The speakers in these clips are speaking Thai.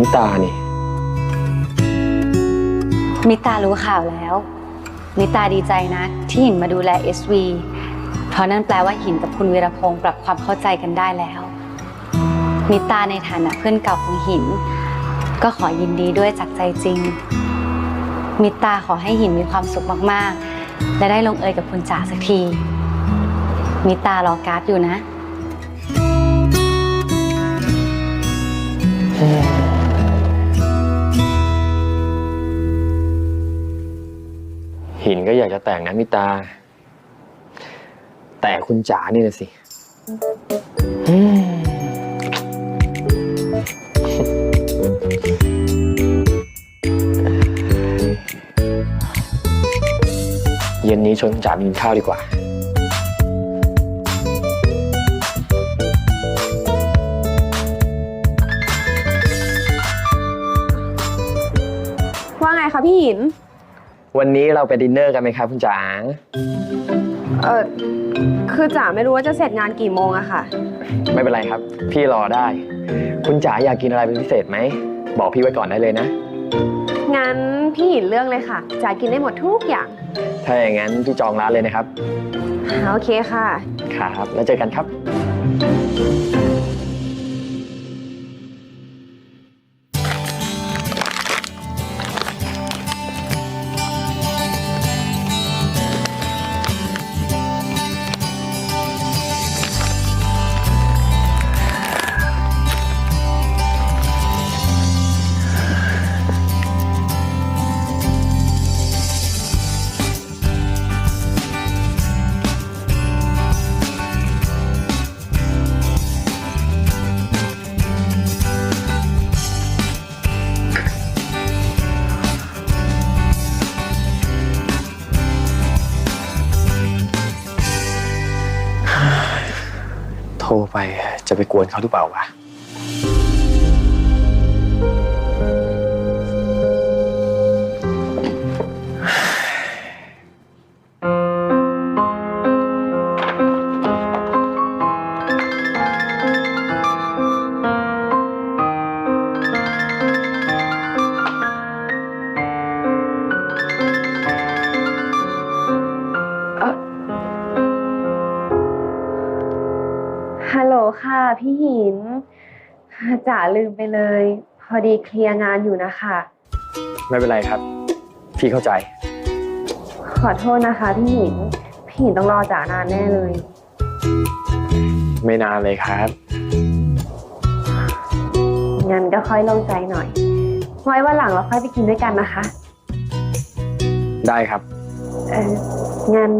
มิตานี่ มิตารู้ข่าวแล้ว มิตาดีใจนะ ที่หินมาดูแล SV เพราะนั่นแปลว่าหินกับคุณวีรพงศ์ปรับความเข้าใจกันได้แล้ว มิตาในฐานะเพื่อนเก่าของหิน ก็ขอยินดีด้วยจากใจจริง มิตาขอให้หินมีความสุขมากๆ และได้ลงเอยกับคุณจ๋าสักที มิตารอการ์ดอยู่นะ หินก็อยากจะแต่งนะมิตา แต่คุณจ๋านี่นะสิเย็นนี้ชวนจ๋าไปกินข้าวดีกว่า ว่าไงคะพี่หิน วันนี้เราไปดินเนอร์กันไหมครับคุณจ๋า เออคือจ๋าไม่รู้ว่าจะเสร็จงานกี่โมงอะค่ะ ไม่เป็นไรครับ พี่รอได้ คุณจ๋าอยากกินอะไรเป็นพิเศษไหม บอกพี่ไว้ก่อนได้เลยนะ งั้นพี่หินเรื่องเลยค่ะจ๋ากินได้หมดทุกอย่าง ถ้าอย่างนั้นพี่จองร้านเลยนะครับ โอเคค่ะ ครับ แล้วเจอกันครับ ไปจะไปกวนเขาหรือเปล่าวะ ฮัลโหลค่ะ พี่หินจ๋าลืมไปเลย พอดีเคลียร์งานอยู่นะคะ ไม่เป็นไรครับ พี่เข้าใจ ขอโทษนะคะพี่หิน พี่หินต้องรอจ๋านานแน่เลย ไม่นานเลยครับ งั้นก็ค่อยโลงใจหน่อย ไว้วันหลังเราค่อยไปกินด้วยกันนะคะ ได้ครับ เอองั้น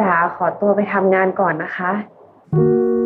จ๋าขอตัวไปทำงานก่อนนะคะ ค